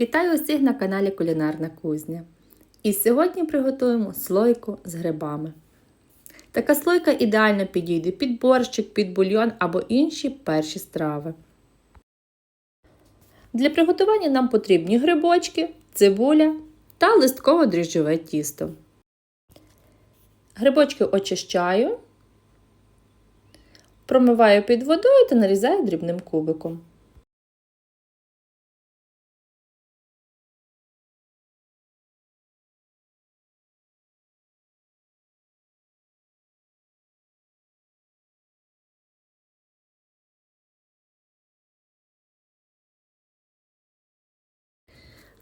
Вітаю усіх на каналі Кулінарна Кузня. І сьогодні приготуємо слойку з грибами. Така слойка ідеально підійде під борщик, під бульйон або інші перші страви. Для приготування нам потрібні грибочки, цибуля та листково дріжджове тісто. Грибочки очищаю, промиваю під водою та нарізаю дрібним кубиком.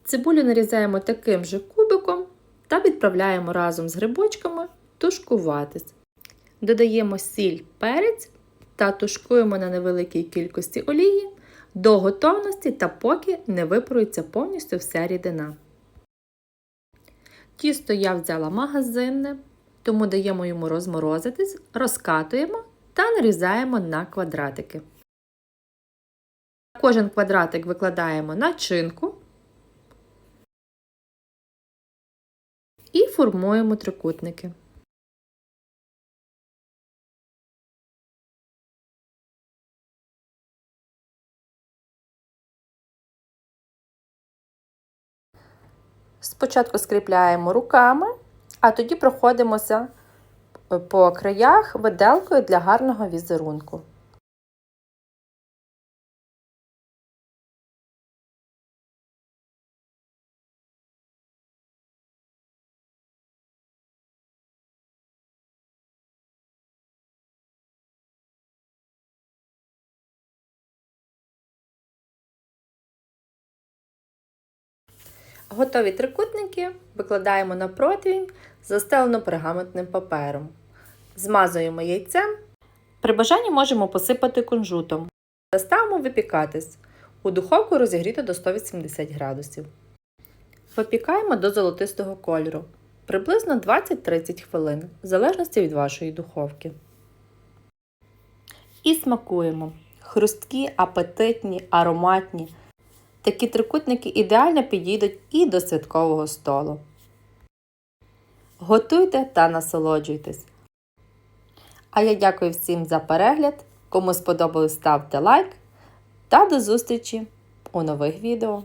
Цибулю нарізаємо таким же кубиком та відправляємо разом з грибочками тушкуватись. Додаємо сіль, перець та тушкуємо на невеликій кількості олії до готовності та поки не випарується повністю вся рідина. Тісто я взяла магазинне, тому даємо йому розморозитись, розкатуємо та нарізаємо на квадратики. Кожен квадратик викладаємо начинку і формуємо трикутники. Спочатку скріпляємо руками, а тоді проходимося по краях виделкою для гарного візерунку. Готові трикутники викладаємо на противінь, застелену пергаментним папером. Змазуємо яйцем. При бажанні можемо посипати кунжутом. Та ставимо випікатись. У духовку розігріти до 180 градусів. Випікаємо до золотистого кольору. Приблизно 20-30 хвилин, в залежності від вашої духовки. І смакуємо. Хрусткі, апетитні, ароматні. Такі трикутники ідеально підійдуть і до святкового столу. Готуйте та насолоджуйтесь. А я дякую всім за перегляд. Кому сподобалось, ставте лайк та до зустрічі у нових відео.